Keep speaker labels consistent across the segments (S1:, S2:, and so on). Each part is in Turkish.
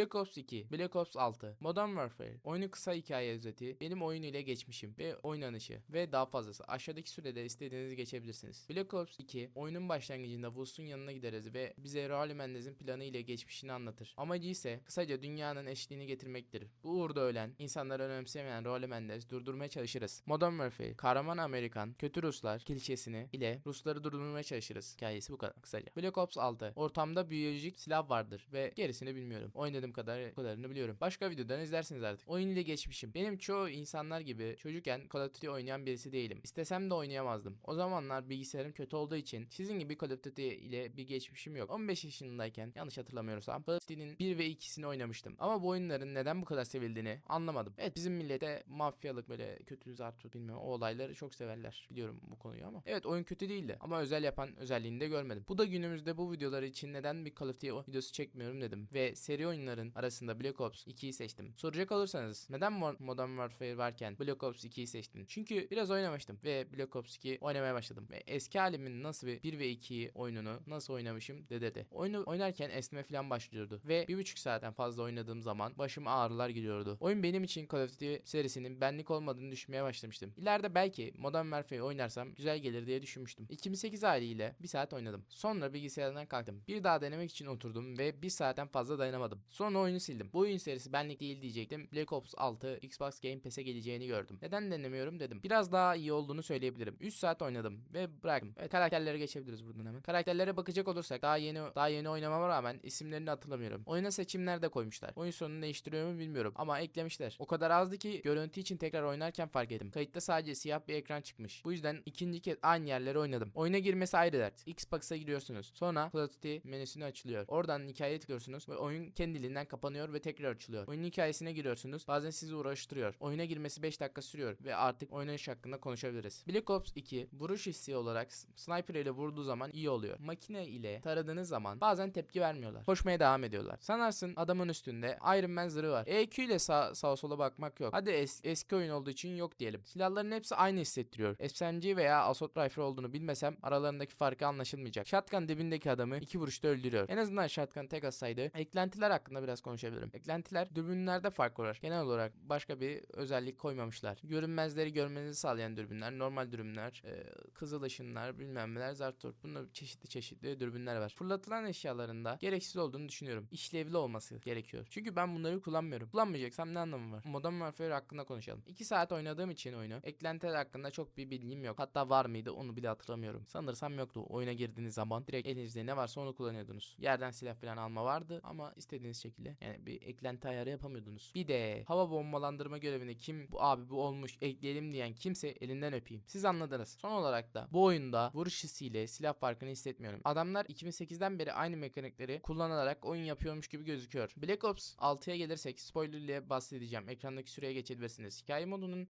S1: Black Ops 2, Black Ops 6, Modern Warfare, oyunun kısa hikaye özeti, benim oyun ile geçmişim ve oynanışı ve daha fazlası. Aşağıdaki sürede istediğinizi geçebilirsiniz. Black Ops 2, oyunun başlangıcında Wus'un yanına gideriz ve bize Raul Mendez'in planı ile geçmişini anlatır. Amacı ise kısaca dünyanın eşliğini getirmektir. Bu uğurda ölen, insanları önemsemeyen Raul Mendez durdurmaya çalışırız. Modern Warfare, kahraman Amerikan, kötü Ruslar klişesini ile Rusları durdurmaya çalışırız. Hikayesi bu kadar kısaca. Black Ops 6, ortamda biyolojik silah vardır ve gerisini bilmiyorum. Oynadığım kadar kadarını biliyorum. Başka videodan izlersiniz artık. Oyun ile geçmişim. Benim çoğu insanlar gibi çocukken Call of Duty oynayan birisi değilim. İstesem de oynayamazdım. O zamanlar bilgisayarım kötü olduğu için sizin gibi Call of Duty ile bir geçmişim yok. 15 yaşındayken yanlış hatırlamıyorsam Call of Duty'nin 1 ve 2'sini oynamıştım. Ama bu oyunların neden bu kadar sevildiğini anlamadım. Evet bizim millete mafyalık böyle kötü zartut bilmem o olayları çok severler. Biliyorum bu konuyu ama. Evet oyun kötü değildi ama özel yapan özelliğini de görmedim. Bu da günümüzde bu videolar için neden bir Call of Duty videosu çekmiyorum dedim. Ve seri oyunların arasında Black Ops 2'yi seçtim. Soracak olursanız neden Mo- Modern Warfare varken Black Ops 2'yi seçtin? Çünkü biraz oynamıştım ve Black Ops 2 oynamaya başladım. Ve eski halimin nasıl bir 1 ve 2 oyununu nasıl oynamışım dedirdi. Oyunu oynarken esme falan başlıyordu. Ve bir buçuk saatten fazla oynadığım zaman başım ağrılar giriyordu. Oyun benim için Call of Duty serisinin benlik olmadığını düşünmeye başlamıştım. İleride belki Modern Warfare oynarsam güzel gelir diye düşünmüştüm. 2008 haliyle bir saat oynadım. Sonra bilgisayardan kalktım. Bir daha denemek için oturdum ve bir saatten fazla dayanamadım. Sonra oyunu sildim. Bu oyun serisi benlik değil diyecektim. Black Ops 6 Xbox Game Pass'e geleceğini gördüm. Neden denemiyorum dedim. Biraz daha iyi olduğunu söyleyebilirim. 3 saat oynadım ve bıraktım. Evet, karakterlere geçebiliriz buradan hemen. Karakterlere bakacak olursak daha yeni daha yeni oynamama rağmen isimlerini hatırlamıyorum. Oyuna seçimler de koymuşlar. Oyun sonunu değiştiriyor mu bilmiyorum ama eklemişler. O kadar azdı ki görüntü için tekrar oynarken fark ettim. Kayıtta sadece siyah bir ekran çıkmış. Bu yüzden ikinci kez aynı yerlere oynadım. Oyuna girmesi ayrı dert. Xbox'a giriyorsunuz. Sonra Call menüsünü açılıyor. Oradan hikaye tıklıyorsunuz ve oyun kendiliğinden kapanıyor ve tekrar açılıyor. Oyunun hikayesine giriyorsunuz. Bazen sizi uğraştırıyor. Oyuna girmesi 5 dakika sürüyor ve artık oynanış hakkında konuşabiliriz. Black Ops 2 vuruş hissi olarak sniper ile vurduğu zaman iyi oluyor. Makine ile taradığınız zaman bazen tepki vermiyorlar. Koşmaya devam ediyorlar. Sanarsın adamın üstünde Iron Man zırhı var. EQ ile sağ, sağa sola bakmak yok. Hadi es- eski oyun olduğu için yok diyelim. Silahların hepsi aynı hissettiriyor. SMG veya Assault Rifle olduğunu bilmesem aralarındaki farkı anlaşılmayacak. Shotgun dibindeki adamı iki vuruşta öldürüyor. En azından Shotgun tek atsaydı. Eklentiler hakkında biraz konuşabilirim. Eklentiler dürbünlerde fark var. Genel olarak başka bir özellik koymamışlar. Görünmezleri görmenizi sağlayan dürbünler, normal dürbünler, e, kızıl ışınlar, bilmem neler, zartort. Bunlar çeşitli çeşitli dürbünler var. Fırlatılan eşyalarında gereksiz olduğunu düşünüyorum. İşlevli olması gerekiyor. Çünkü ben bunları kullanmıyorum. Kullanmayacaksam ne anlamı var? Modern Warfare hakkında konuşalım. 2 saat oynadığım için oyunu eklentiler hakkında çok bir bilgim yok. Hatta var mıydı onu bile hatırlamıyorum. Sanırsam yoktu. Oyuna girdiğiniz zaman direkt elinizde ne varsa onu kullanıyordunuz. Yerden silah falan alma vardı ama istediğiniz şekilde yani bir eklenti ayarı yapamıyordunuz. Bir de hava bombalandırma görevini kim bu abi bu olmuş ekleyelim diyen kimse elinden öpeyim. Siz anladınız. Son olarak da bu oyunda vuruş hissiyle silah farkını hissetmiyorum. Adamlar 2008'den beri aynı mekanikleri kullanarak oyun yapıyormuş gibi gözüküyor. Black Ops 6'ya gelirsek spoiler ile bahsedeceğim. Ekrandaki süreye geçebilirsiniz. Hikaye modunun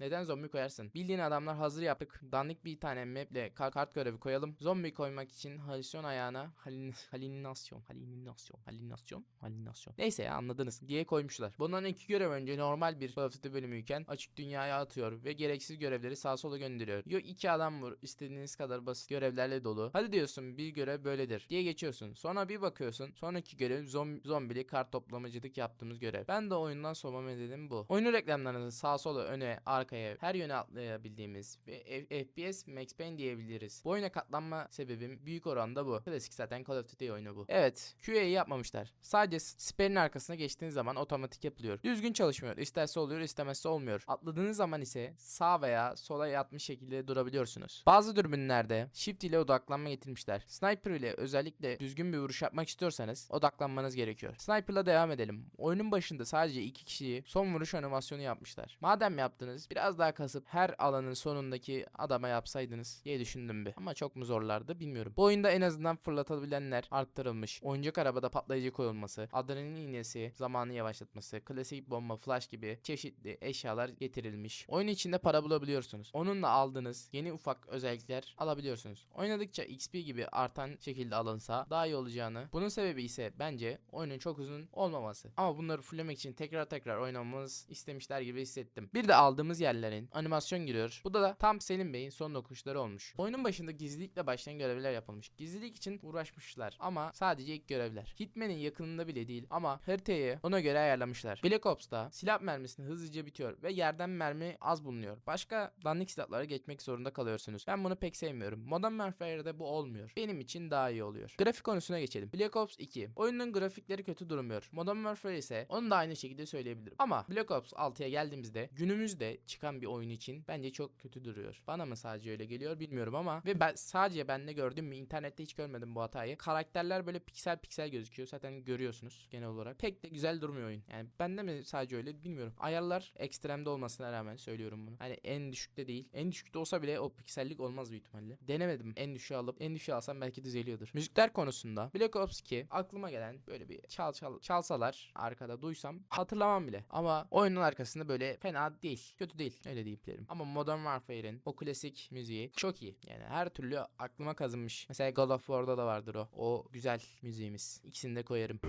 S1: neden zombi koyarsın? Bildiğin adamlar hazır yaptık. Dandik bir tane maple ka- kart görevi koyalım. Zombi koymak için halüsyon ayağına halin halinasyon, halinasyon, halinasyon, halinasyon. Neyse ya anladınız diye koymuşlar. Bundan iki görev önce normal bir Duty bölümüyken açık dünyaya atıyor ve gereksiz görevleri sağa sola gönderiyor. Yo iki adam vur, istediğiniz kadar basit görevlerle dolu. Hadi diyorsun bir görev böyledir diye geçiyorsun. Sonra bir bakıyorsun. Sonraki görev zom zombili kart toplamacılık yaptığımız görev. Ben de oyundan soğumam dedim bu. Oyunun reklamlarını sağa sola öne arkaya her yöne atlayabildiğimiz ve FPS Max Payne diyebiliriz. Bu oyuna katlanma sebebim büyük oranda bu. Klasik zaten Call of Duty oyunu bu. Evet QA'yı yapmamışlar. Sadece siperin arkasına geçtiğiniz zaman otomatik yapılıyor. Düzgün çalışmıyor. İsterse oluyor istemezse olmuyor. Atladığınız zaman ise sağ veya sola yatmış şekilde durabiliyorsunuz. Bazı dürbünlerde shift ile odaklanma getirmişler. Sniper ile özellikle düzgün bir vuruş yapmak istiyorsanız odaklanmanız gerekiyor. Sniper'la devam edelim. Oyunun başında sadece iki kişiyi son vuruş animasyonu yapmışlar. Madem yaptınız biraz daha kasıp her alanın sonundaki adama yapsaydınız diye düşündüm bir. Ama çok mu zorlardı bilmiyorum. Bu oyunda en azından fırlatabilenler arttırılmış. Oyuncak arabada patlayıcı koyulması, adrenalin iğnesi, zamanı yavaşlatması, klasik bomba, flash gibi çeşitli eşyalar getirilmiş. Oyun içinde para bulabiliyorsunuz. Onunla aldığınız yeni ufak özellikler alabiliyorsunuz. Oynadıkça XP gibi artan şekilde alınsa daha iyi olacağını. Bunun sebebi ise bence oyunun çok uzun olmaması. Ama bunları fulllemek için tekrar tekrar oynamamız istemişler gibi hissettim. Bir de aldığımız yerlerin animasyon giriyor. Bu da, da tam Selim Bey'in son dokunuşları olmuş. Oyunun başında gizlilikle başlayan görevler yapılmış. Gizlilik için uğraşmışlar ama sadece ilk görevler. Hitman'in yakınında bile değil ama haritayı ona göre ayarlamışlar. Black Ops'ta silah mermisini hızlıca bitiyor ve yerden mermi az bulunuyor. Başka dandik silahlara geçmek zorunda kalıyorsunuz. Ben bunu pek sevmiyorum. Modern Warfare'de bu olmuyor. Benim için daha iyi oluyor. Grafik konusuna geçelim. Black Ops 2. Oyunun grafikleri kötü durmuyor. Modern Warfare ise onu da aynı şekilde söyleyebilirim. Ama Black Ops 6'ya geldiğimizde günümüzde çıkan bir oyun için bence çok kötü duruyor. Bana mı sadece öyle geliyor bilmiyorum ama ve ben sadece ben de gördüm mü internette hiç görmedim bu hatayı. Karakterler böyle piksel piksel gözüküyor. Zaten görüyorsunuz genel olarak. Pek de güzel durmuyor oyun. Yani bende mi sadece öyle bilmiyorum. Ayarlar ekstremde olmasına rağmen söylüyorum bunu. Hani en düşükte değil. En düşükte olsa bile o piksellik olmaz büyük ihtimalle. Denemedim. En düşüğü alıp en düşüğü alsam belki düzeliyordur. Müzikler konusunda Black Ops 2 aklıma gelen böyle bir çal çal çalsalar arkada duysam hatırlamam bile. Ama oyunun arkasında böyle fena değil. Kötü değil. Öyle deyip derim. Ama Modern Warfare'in o klasik müziği çok iyi. Yani her türlü aklıma kazınmış. Mesela God of War'da da vardır o. O güzel müziğimiz. İkisini de koyarım.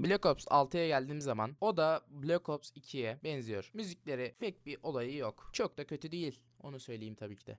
S1: Black Ops 6'ya geldiğim zaman o da Black Ops 2'ye benziyor. Müzikleri pek bir olayı yok. Çok da kötü değil. Onu söyleyeyim tabii ki de.